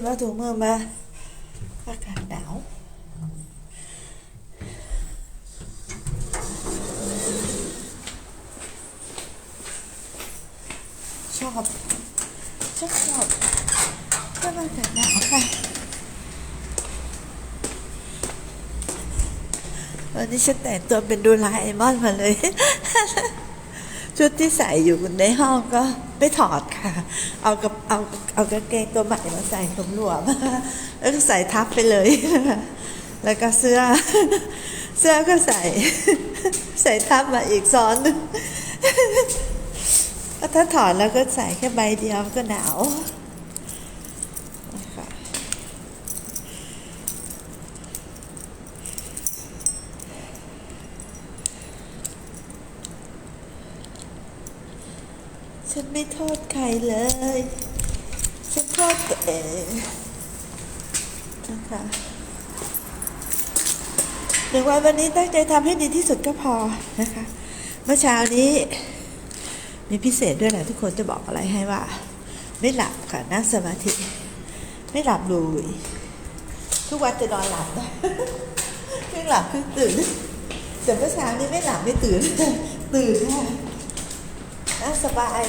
มเอาถุงมือมาอากาศหนาวชอบชอบชอบชอบอากาศหนาวค่ะวันนี้ฉันแต่งตัวเป็นดูไลาเอมอนมาเลย ชุดที่ใส่อยู่ในห้องก็ไม่ถอดค่ะ เอากับเอาเอากางเกงตัวใหม่มาใส่หลวมๆแล้วก็ใส่ทับไปเลย แล้วก็เสื้อ เสื้อก็ใส่ ใส่ทับมาอีกซ้อนหนึงถ้าถอดแล้วก็ใส่แค่ใบเดียวก็หนาวนะคะ ฉันไม่โทษใครเลย ฉันโทษตัวเองนะคะหนึ่งวันวันนี้ตั้งใจทำให้ดีที่สุดก็พอนะคะ เมื่อเช้านี้ มีพิเศษด้วยแหละทุกคนจะบอกอะไรให้ว่า ไม่หลับค่ะนั่งสมาธิ ไม่หลับเลยทุกวันจะนอนหลับนะครึ่งหลับครึ่งตื่นแต่เมื่อเช้านี้ไม่หลับไม่ตื่นตื่นค่ะ สบาย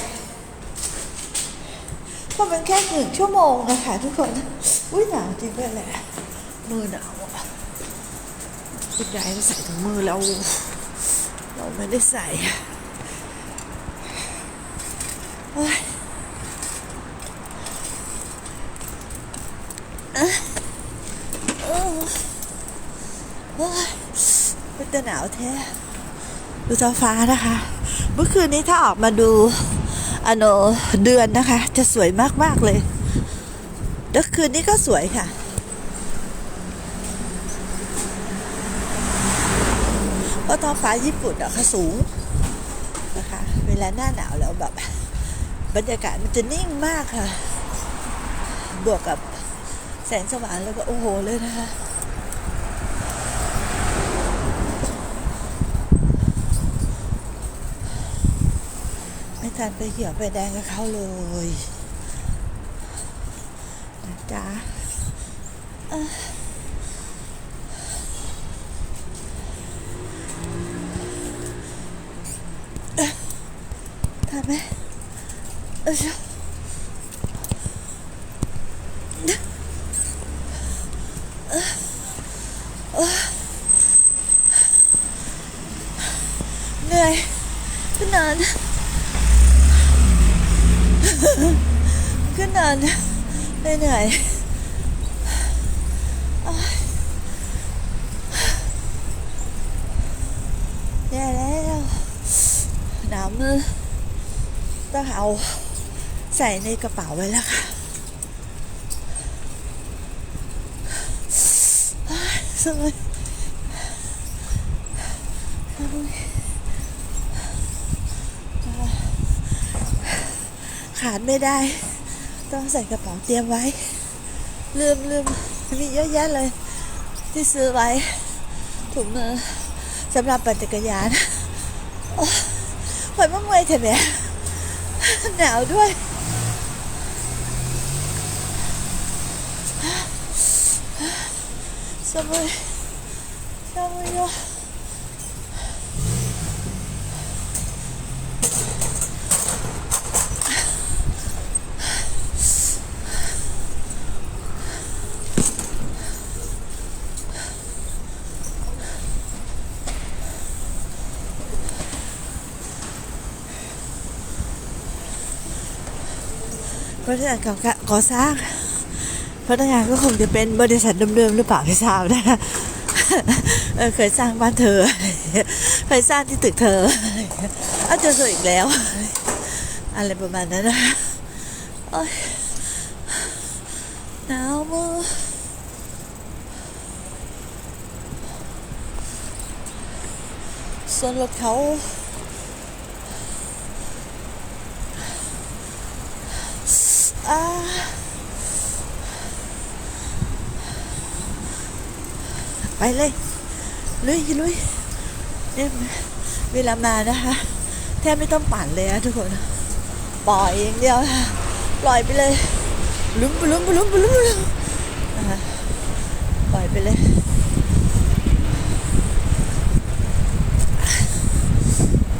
เพราะมันแค่หนึ่งชั่วโมงนะคะทุกคน อุ้ยหนาวจริงด้วยแหละ มือหนาวอะคุณยายใส่ถุงมือแล้วเราไม่ได้ใส่โอ๊ยอะโอ้โอ้ยมันจะหนาวแท้ดูท้องฟ้านะคะ เมื่อคืนนี้ถ้าออกมาดูอโนเดือนนะคะ จะสวยมาก ๆ เลยแล้วคืนนี้ก็สวยค่ะ เพราะท้องฟ้าญี่ปุ่นอะค่ะสูงนะคะ เวลาหน้าหนาวแล้วแบบ บรรยากาศมันจะนิ่งมากค่ะ บวกกับแสงสว่างแล้วก็โอ้โหเลยนะคะ ฉันไปเขียวไปแดงกับเขาเลยนะจ๊ะทำไหมเออเหนื่อยขึ้นนอน นอนเหนื่อยแย่แล้วหนาวมือต้องเอาใส่ในกระเป๋าไว้แล้วค่ะสบายขาดไม่ได้ ต้องใส่กระเป๋าเตรียมไว้ ลืมลืมมีเยอะแยะเลย ที่ซื้อไว้ถุงมือสำหรับปั่นจักรยานอ้ยหอยมะเมอยเถอะแม่หนาวด้วยสบายส บายよพนักงานก่อก่อสร้างพนักงานก็คงจะเป็นบริษัทเดิมๆหรือเปล่าไม่ทราบนะเออเคยสร้างบ้านเธอเคยสร้างที่ตึกเธอเอาเจอเธออีกแล้ว อะไรประมาณนั้นนะโอ๊ยหนาวมือส่วนรถเขาอ่า ไปเลยลุยลุยเนี่ยเวลามานะคะแทบไม่ต้องปั่นเลยนะทุกคนปล่อยอย่างเดียวค่ะปล่อยไปเลยลุ้มลุ้มลุ้มลุมลุมปล่อยไปเลย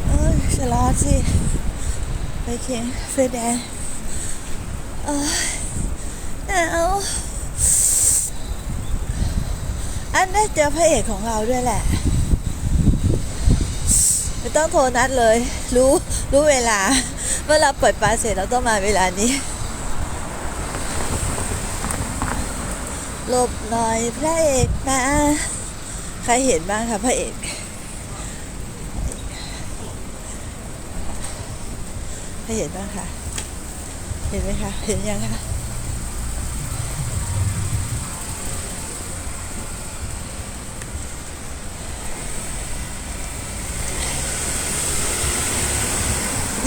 เอ้ยชะลอสิ ไปเคียงไฟแดง หนาวอันได้เจอพระเอกของเราด้วยแหละ ไม่ต้องโทรนัดเลย รู้รู้เวลา เมื่อเราปล่อยปลาเสร็จเราต้องมาเวลานี้หลบหน่อยพระเอกมาใครเห็นบ้างคะพระเอกใครเห็นบ้างคะ เห็นไหมคะ เห็นยังคะ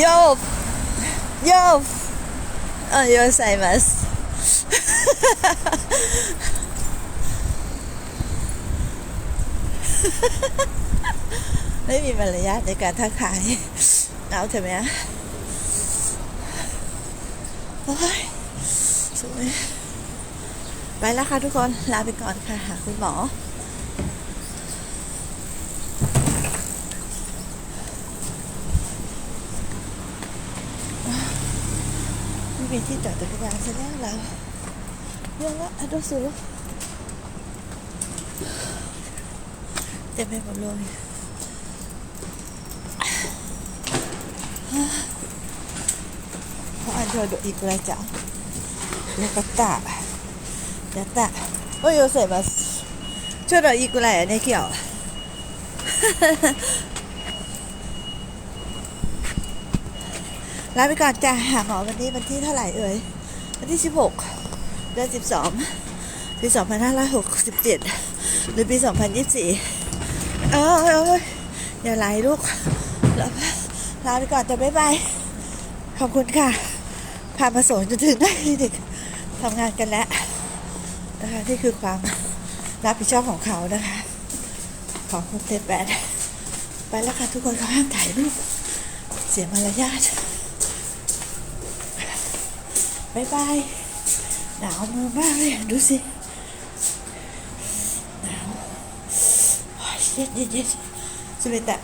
โยบโยบเออโยใส่มัสไม่มีมารยาทในการทักทาย เอาเถอะไหมะ สวยไปแล้วค่ะทุกคน ลาไปก่อนค่ะ หาคุณหมอไม่มีที่จอดจักรยานซะแล้วเราเยอะละอะดูสูเต็มไปหมดเลย เพราะอันเธอดูอีกแล้วจ้ะแล้วก็ตาやったおいよせますちょうどいいくらいやね今日ลาไปก่อนจ้ะหาหมอวันนี้วันที่เท่าไหร่เอ่ยวันที่ 16 เดือน 12 ปี 2567 หรือปี 2024 เออเอออย่าไหลลูกลาลาไปก่อนจ้ะบ๊ายบาย ขอบคุณค่ะ พามาส่งจนถึงได้คลินิกทำงานกันแล้วนะคะนี่คือความรับผิดชอบของเขานะคะ ของคุณเตแปดไปแล้วค่ะทุกคนเขาห้ามถ่ายรูปเสียมารยาทบายบายหนาวมือมากเลย ดูสิหนาวโอ้ยเย็นเย็นเย็นจะไปแตะ